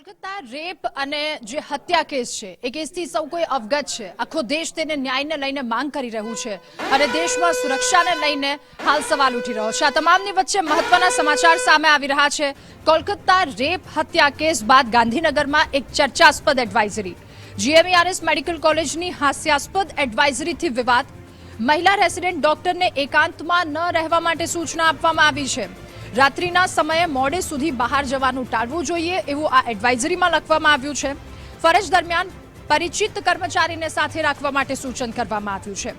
Kolkata rape અને જે હત્યા કેસ છે, એ કેસથી સૌ કોઈ અવગત છે. આખો દેશ તેને ન્યાયને લઈને માંગ કરી રહ્યું છે અને દેશમાં સુરક્ષાને લઈને હાલ સવાલ ઉઠી રહ્યો છે. આ તમામની વચ્ચે મહત્વના સમાચાર સામે આવી રહ્યા છે. કોલકાતા રેપ હત્યા કેસ બાદ ગાંધીનગરમાં એક ચર્ચાસ્પદ એડવાઇઝરી જીએમઈઆરએસ મેડિકલ કોલેજની હાસ્યાસ્પદ એડવાઇઝરીથી વિવાદ. મહિલા રેસિડેન્ટ ડોક્ટરને એકાંતમાં ન રહેવા માટે સૂચના આપવામાં આવી છે. રાત્રિના સમયે મોડે સુધી બહાર જવાનું ટાળવું જોઈએ એવું આ એડવાઇઝરીમાં લખવામાં આવ્યું છે. ફરજ દરમિયાન પરિચિત કર્મચારીને સાથે રાખવા માટે સૂચન કરવામાં આવ્યું છે.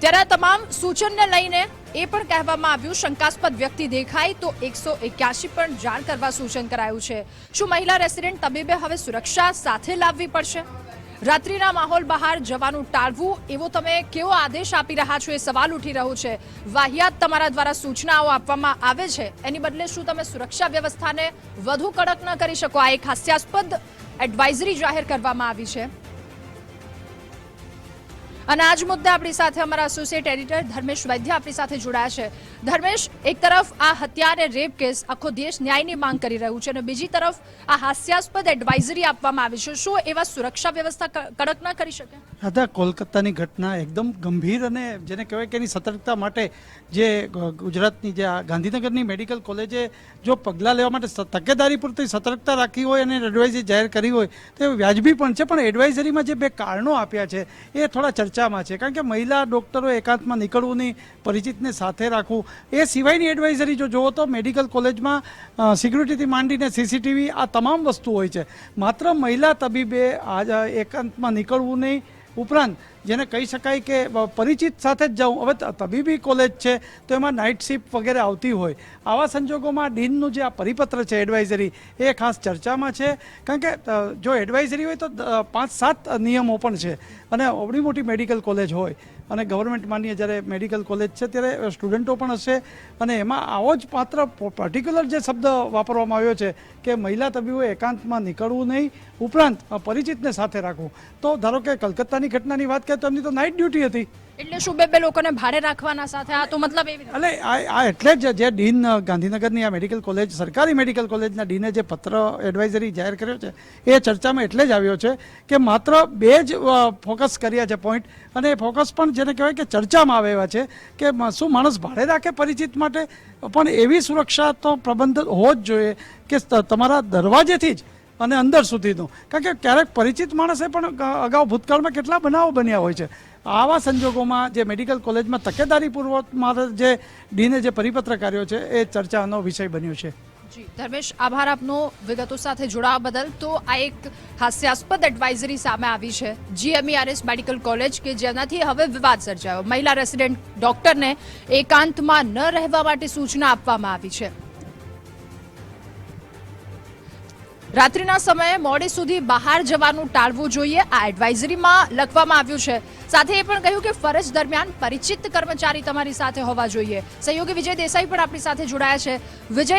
ત્યારે તમામ સૂચનને લઈને એ પણ કહેવામાં આવ્યું, શંકાસ્પદ વ્યક્તિ દેખાય તો એકસો એક્યાસી પણ જાણ કરવા સૂચન કરાયું છે. શું મહિલા રેસિડેન્ટ તબીબે હવે સુરક્ષા સાથે લાવવી પડશે? રાત્રિના માહોલ બહાર જવાનું ટાળવું, એવો તમે કેવો આદેશ આપી રહ્યા છો એ સવાલ ઉઠી રહ્યો છે. વાહિયાત તમારા દ્વારા સૂચનાઓ આપવામાં આવે છે. એની બદલે શું તમે સુરક્ષા વ્યવસ્થાને વધુ કડક ન કરી શકો? આ એક હાસ્યાસ્પદ એડવાઇઝરી જાહેર કરવામાં આવી છે. અને આજ મુદ્દે આપણી સાથે અમારા એસોસિએટ એડિટર ધર્મેશ વૈદ્ય આપણી સાથે જોડાયા છે. ધર્મેશ, એક તરફ આ હત્યા અને રેપ કેસ આખો દેશ ન્યાયની માંગ કરી રહ્યું છે અને બીજી તરફ આ હાસ્યાસ્પદ એડવાઇઝરી આપવામાં આવી છે. શું એવા સુરક્ષા વ્યવસ્થા કડક ના કરી શકે? દાદા, કોલકાતાની ઘટના એકદમ ગંભીર અને જેને કહેવાય કે એની સતર્કતા માટે જે ગુજરાતની જે ગાંધીનગરની મેડિકલ કોલેજે જો પગલાં લેવા માટે તકેદારી પૂરતી સતર્કતા રાખી હોય અને એડવાઇઝરી જાહેર કરી હોય તો વ્યાજબી પણ છે. પણ એડવાઇઝરીમાં જે બે કારણો આપ્યા છે, એ થોડા ચર્ચામાં છે. કારણ કે મહિલા ડૉક્ટરો એકાંતમાં નીકળવું નહીં, પરિચિતને સાથે રાખવું. એ સિવાયની એડવાઇઝરી જો જુઓ તો મેડિકલ કોલેજમાં સિક્યુરિટીથી માંડીને સીસીટીવી આ તમામ વસ્તુ હોય છે. માત્ર મહિલા તબીબે આ એકાંતમાં નીકળવું નહીં. ઉપરાંત જેને કહી શકાય કે પરિચિત સાથે જ જાઉં. હવે તબીબી કોલેજ છે, તો એમાં નાઇટ શિફ્ટ વગેરે આવતી હોય. આવા સંજોગોમાં ડીનનું જે આ પરિપત્ર છે એડવાઇઝરી એ ખાસ ચર્ચામાં છે. કારણ કે જો એડવાઇઝરી હોય તો પાંચ સાત નિયમો પણ છે. અને અવડી મોટી મેડિકલ કોલેજ હોય. અને ગવર્મેન્ટ માન્ય જ્યારે મેડિકલ કોલેજ છે, ત્યારે સ્ટુડન્ટો પણ હશે. અને એમાં આવો જ માત્ર પર્ટિક્યુલર જે શબ્દ વાપરવામાં આવ્યો છે કે, મહિલા તબીબો એકાંતમાં નીકળવું નહીં. ઉપરાંત પરિચિતને સાથે રાખવું. તો ધારો કે કલકત્તાની ઘટનાની વાત કરીએ એમની તો નાઇટ ડ્યુટી હતી. એટલે શું બે બે લોકોને ભાડે રાખવાના સાથે? આ તો મતલબ એવી એટલે આ આ એટલે જ જે ડીન ગાંધીનગરની આ મેડિકલ કોલેજ સરકારી મેડિકલ કોલેજના ડીને જે પત્ર એડવાઇઝરી જાહેર કર્યો છે એ ચર્ચામાં એટલે જ આવ્યો છે કે માત્ર બે જ ફોકસ કર્યા છે પોઈન્ટ અને એ ફોકસ પણ જેને કહેવાય કે ચર્ચામાં આવે એવા છે કે શું માણસ ભાડે રાખે પરિચિત માટે? પણ એવી સુરક્ષા તો પ્રબંધ હોવો જ જોઈએ કે તમારા દરવાજેથી જ અને અંદર સુધીનું કારણ કે ક્યારેક પરિચિત માણસે પણ અગાઉ ભૂતકાળમાં કેટલા બનાવો બન્યા હોય છે. આવા સંજોગોમાં જે મેડિકલ કોલેજમાં તકેદારીપૂર્વક મારે જે ડીને જે પરિપત્ર કર્યો છે, એ ચર્ચાનો વિષય બન્યો છે. જી, ધર્મેશ, આભાર આપનો. વિગતો સાથે જોડાવા બદલ તો આ એક હાસ્યાસ્પદ એડવાઇઝરી સામે આવી છે. જીએમઈઆરએસ મેડિકલ કોલેજ કે જેનાથી હવે વિવાદ સર્જાયો. મહિલા રેસિડેન્ટ ડોક્ટરને એકાંતમાં ન રહેવા માટે સૂચના આપવામાં આવી છે. રાત્રિના સમયે મોડે સુધી બહાર જવાનું ટાળવું જોઈએ. આ એડવાઇઝરીમાં લખવામાં આવ્યું છે. સાથે એ પણ કહ્યું કે ફરજ દરમિયાન પરિચિત કર્મચારી તમારી સાથે હોવા જોઈએ. સહયોગી વિજય દેસાઈ પણ આપણી સાથે જોડાયા છે. વિજય,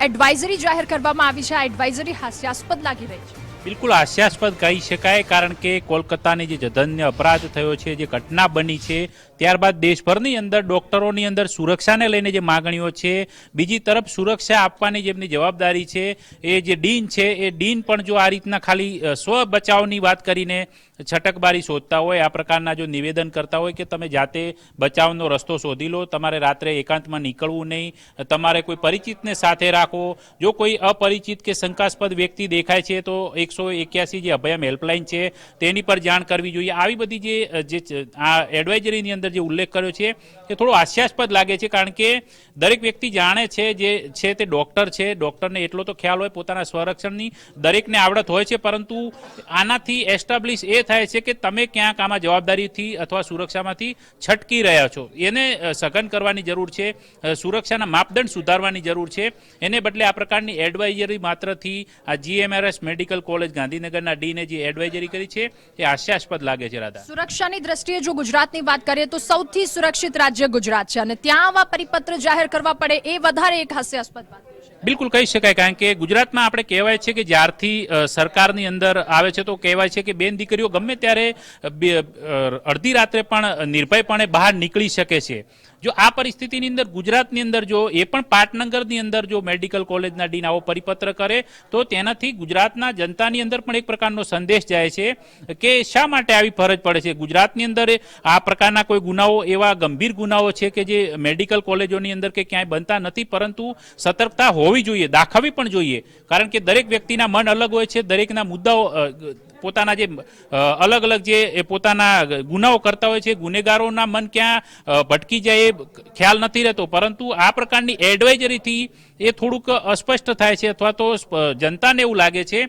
એડવાઇઝરી જાહેર કરવામાં આવી છે. આ એડવાઇઝરી હાસ્યાસ્પદ લાગી રહી છે. બિલકુલ હાસ્યાસ્પદ કહી શકાય, કારણ કે કોલકાતાની જે જધન્ય અપરાધ થયો છે, જે ઘટના બની છે, ત્યારબાદ દેશભરની અંદર, ડોક્ટરોની અંદર સુરક્ષાને લઈને જે માગણીઓ છે, બીજી તરફ સુરક્ષા આપવાની જેમની જવાબદારી છે, એ જે ડીન છે, એ ડીન પણ જો આ રીતના ખાલી સ્વ બચાવની વાત કરીને છટકબારી શોધતા હોય, આ પ્રકારના જો નિવેદન કરતા હોય કે તમે જાતે બચાવનો રસ્તો શોધી લો, તમારે રાત્રે એકાંતમાં નીકળવું નહીં, તમારે કોઈ પરિચિતને સાથે રાખો જો કોઈ અપરિચિત કે શંકાસ્પદ વ્યક્તિ દેખાય છે, તો એકસો એક્યાસી જે અભયમ હેલ્પલાઇન છે, તેની પર જાણ કરવી જોઈએ. આવી બધી જે આ એડવાઇઝરીની અંદર જે ઉલ્લેખ કર્યો છે, એ થોડો હાસ્યાસ્પદ લાગે છે, કારણ કે દરેક વ્યક્તિ જાણે છે જે, છે તે ડોક્ટર છે. ડોક્ટરને એટલો તો ખ્યાલ હોય, પોતાના સ્વરક્ષણની દરેકને આવડત હોય છે, પરંતુ આનાથી એસ્ટાબ્લિશ એ થાય છે કે તમે ક્યાંક આમાં જવાબદારીથી અથવા સુરક્ષામાંથી છટકી રહ્યા છો. એને સઘન કરવાની જરૂર છે સુરક્ષાના માપદંડ સુધારવાની જરૂર છે. એને બદલે આ પ્રકારની એડવાઇઝરી માત્રથી આ જીએમઆરએસ મેડિકલ કોલેજ ગાંધીનગરના ડીને જે એડવાઇઝરી કરી છે, એ હાસ્યાસ્પદ લાગે છે, રાધા. સુરક્ષાની દ્રષ્ટિએ જો ગુજરાતની વાત કરીએ તો સૌથી સુરક્ષિત રાજ્ય ગુજરાત છે અને ત્યાં આવા પરિપત્ર જાહેર કરવા પડે એ વધારે એક હાસ્યાસ્પદ વાત. બિલકુલ કહી શકાય, કારણ કે ગુજરાતમાં આપણે કહેવાય છે કે જ્યારથી સરકારની અંદર આવે છે તો કહેવાય છે કે બેન દીકરીઓ ગમે ત્યારે અડધી રાત્રે પણ નિર્ભયપણે બહાર નીકળી શકે છે. જો આ પરિસ્થિતિની અંદર ગુજરાતની અંદર જો, એ પણ પાટનગરની અંદર જો મેડિકલ કોલેજના ડીન આવો પરિપત્ર કરે, તો તેનાથી ગુજરાતના જનતાની અંદર પણ એક પ્રકારનો સંદેશ જાય છે કે શા માટે આવી ફરજ પડે છે? ગુજરાતની અંદર આ પ્રકારના કોઈ ગુનાઓ, એવા ગંભીર ગુનાઓ છે કે જે મેડિકલ કોલેજોની અંદર કે ક્યાંય બનતા નથી, પરંતુ સતર્કતા હોવી જોઈએ, દાખવવી પણ જોઈએ. કારણ કે દરેક વ્યક્તિના મન અલગ હોય છે, દરેકના મુદ્દાઓ પોતાના જે અલગ અલગ જે પોતાના ગુનાઓ કરતા હોય છે, ગુનેગારોના મન ક્યાં ભટકી જાય એ ખ્યાલ નથી રહેતો. પરંતુ આ પ્રકારની એડવાઇઝરીથી એ થોડુંક અસ્પષ્ટ થાય છે અથવા તો જનતાને એવું લાગે છે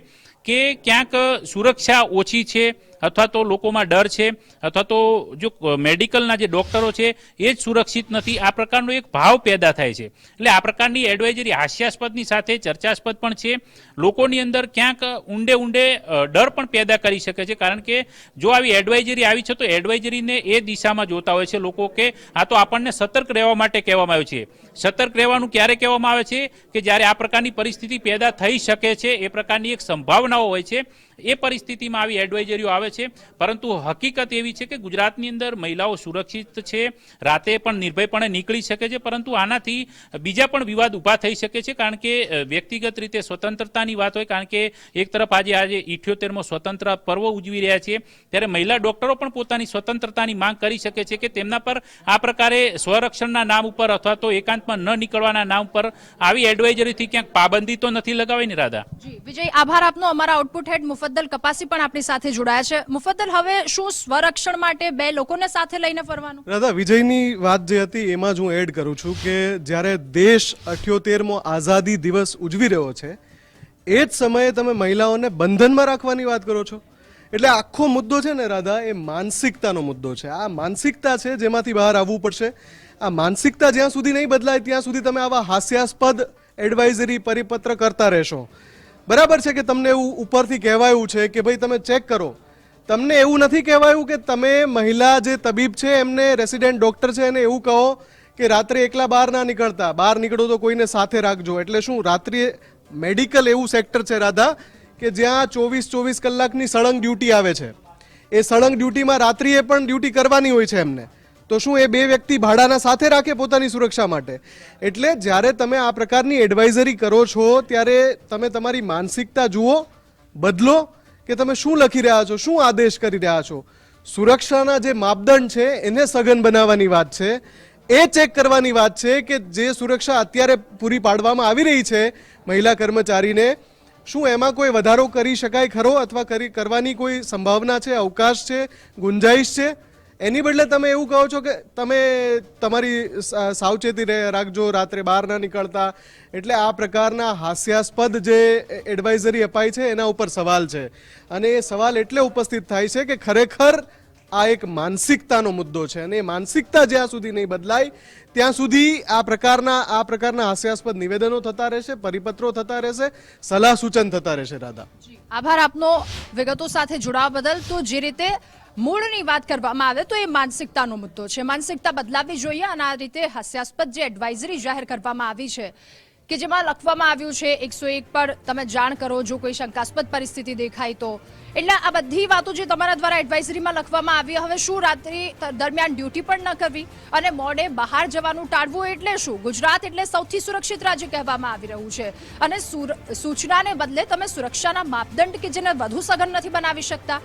કે ક્યાંક સુરક્ષા ઓછી છે અથવા તો લોકોમાં ડર છે, અથવા તો જો મેડિકલના જે ડોક્ટરો છે, એ જ સુરક્ષિત નથી. આ પ્રકારનો એક ભાવ પેદા થાય છે. એટલે આ પ્રકારની એડવાઇઝરી હાસ્યાસ્પદની સાથે ચર્ચાસ્પદ પણ છે. લોકોની અંદર ક્યાંક ઊંડે ઊંડે ડર પણ પેદા કરી શકે છે. કારણ કે જો આવી એડવાઇઝરી આવી છે, તો એડવાઇઝરીને એ દિશામાં જોતા હોય છે લોકો કે આ તો આપણને સતર્ક રહેવા માટે કહેવામાં આવ્યું છે. સતર્ક રહેવાનું ક્યારે કહેવામાં આવે છે કે જ્યારે આ પ્રકારની પરિસ્થિતિ પેદા થઈ શકે છે, એ પ્રકારની એક સંભાવનાઓ હોય છે, એ પરિસ્થિતિમાં આવી એડવાઇઝરીઓ આવે છે. પરંતુ હકીકત એવી છે કે ગુજરાતની અંદર મહિલાઓ સુરક્ષિત છે, રાતે પણ નિર્ભયપણે નીકળી શકે છે, પરંતુ આનાથી બીજા પણ વિવાદ ઊભા થઈ શકે છે, કારણ કે વ્યક્તિગત રીતે સ્વતંત્રતાની વાત હોય, કારણ કે એક તરફ આજે આજે ઇઠ્યોતેરમો સ્વતંત્ર પર્વ ઉજવી રહ્યા છે, ત્યારે મહિલા ડોક્ટરો પણ પોતાની સ્વતંત્રતાની માંગ કરી શકે છે કે તેમના પર આ પ્રકારે સ્વરક્ષણના નામ ઉપર અથવા તો ન નીકળવાના નામ પર આવી એડવાઇઝરીથી ક્યાંક પાબંદી તો નથી લગાવી ને રાધા? વિજય આભાર આપનો. અમારા આઉટપુટ હેડ મુફદ્દલ કપાસી પણ આપણી સાથે જોડાયા છે. મુફદ્દલ હવે શું સ્વરક્ષણ માટે બે લોકોને સાથે લઈને ફરવાનું? રાધા વિજયની વાત જે હતી એમાં જ હું એડ કરું છું કે જ્યારે દેશ અઠ્યોતેરમો આઝાદી દિવસ ઉજવી રહ્યો છે એ જ સમયે તમે મહિલાઓને બંધનમાં રાખવાની વાત કરો છો? એટલે આખો મુદ્દો છે ને રાધા, એ માનસિકતાનો મુદ્દો છે. આ માનસિકતા છે જેમાંથી બહાર આવવું પડશે. આ માનસિકતા જ્યાં સુધી નહીં બદલાય, ત્યાં સુધી તમે આવા હાસ્યાસ્પદ એડવાઇઝરી પરિપત્ર કરતા રહેશો. બરાબર છે કે તમને એવું ઉપરથી કહેવાયું છે કે ભાઈ તમે ચેક કરો. તમને એવું નથી કહેવાયું કે તમે મહિલા જે તબીબ છે, એમને રેસિડેન્ટ ડૉક્ટર છે એને એવું કહો કે રાત્રે એકલા બહાર ના નીકળતા. બહાર નીકળો તો કોઈને સાથે રાખજો. એટલે શું, રાત્રે મેડિકલ એવું સેક્ટર છે રાધા કે જ્યાં ચોવીસ ચોવીસ કલાકની સળંગ ડ્યુટી આવે છે. એ સળંગ ડ્યુટીમાં રાત્રિએ પણ ડ્યુટી કરવાની હોય છે એમને. તો શું એ બે વ્યક્તિ ભાડાના સાથે રાખે પોતાની સુરક્ષા માટે? એટલે જ્યારે તમે આ પ્રકારની એડવાઇઝરી કરો છો, ત્યારે તમે તમારી માનસિકતા જુઓ, બદલો કે તમે શું લખી રહ્યા છો, શું આદેશ કરી રહ્યા છો? સુરક્ષાના જે માપદંડ છે, એને સઘન બનાવવાની વાત છે. એ ચેક કરવાની વાત છે કે જે સુરક્ષા અત્યારે પૂરી પાડવામાં આવી રહી છે, મહિલા કર્મચારીને શું એમાં કોઈ વધારો કરી શકાય ખરો અથવા કરી કરવાની કોઈ સંભાવના છે, અવકાશ છે, ગુંજાઈશ છે? એની બદલે તમે એવું કહો છો કે તમે તમારી સાવચેતી રાખજો, રાત્રે બહાર ના નીકળતા. એટલે આ પ્રકારના હાસ્યાસ્પદ જે એડવાઇઝરી અપાય છે, એના ઉપર સવાલ છે. અને એ સવાલ એટલે ઉપસ્થિત થાય છે કે ખરેખર આ એક માનસિકતાનો મુદ્દો છે અને એ માનસિકતા જ્યાં સુધી નહીં બદલાય, ત્યાં સુધી આ પ્રકારના આ પ્રકારના હાસ્યાસ્પદ નિવેદનો થતા રહેશે, પરિપત્રો થતા રહેશે સલાહ સૂચન થતા રહેશે, રાધા. આભાર આપનો વિગતો સાથે જોડાવા બદલ. તો જે રીતે મૂળની વાત કરવામાં આવે તો એ માનસિકતાનો મુદ્દો છે. માનસિકતા બદલાવી જોઈએ અને આ રીતે હાસ્યાસ્પદ જે એડવાઇઝરી જાહેર કરવામાં આવી છે કે જેમાં લખવામાં આવ્યું છે એકસો એક પર તમે જાણ કરો, જો કોઈ શંકાસ્પદ પરિસ્થિતિ દેખાય તો. એટલે આ બધી વાતો જે તમારા દ્વારા એડવાઇઝરીમાં લખવામાં આવી, હવે શું રાત્રિ દરમિયાન ડ્યુટી પણ ન કરવી અને મોડે બહાર જવાનું ટાળવું એટલે શું? ગુજરાત એટલે સૌથી સુરક્ષિત રાજ્ય કહેવામાં આવી રહ્યું છે. અને સૂચનાને બદલે તમે સુરક્ષાના માપદંડ કે જેને વધુ સઘન નથી બનાવી શકતા?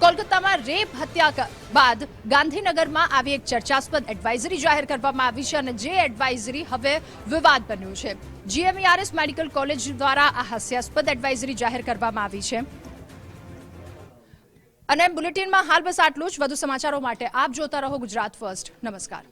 કોલકાતામાં રેપ હત્યા બાદ ગાંધીનગરમાં આવી એક ચર્ચાસ્પદ એડવાઇઝરી જાહેર કરવામાં આવી છે અને જે એડવાઇઝરી હવે વિવાદ બન્યું છે. જીએમઈઆરએસ મેડિકલ કોલેજ દ્વારા આ હાસ્યાસ્પદ એડવાઇઝરી જાહેર કરવામાં આવી છે. અને બુલેટિનમાં હાલ બસ આટલું જ. વધુ સમાચારો માટે આપ જોતા રહો ગુજરાત ફર્સ્ટ નમસ્કાર.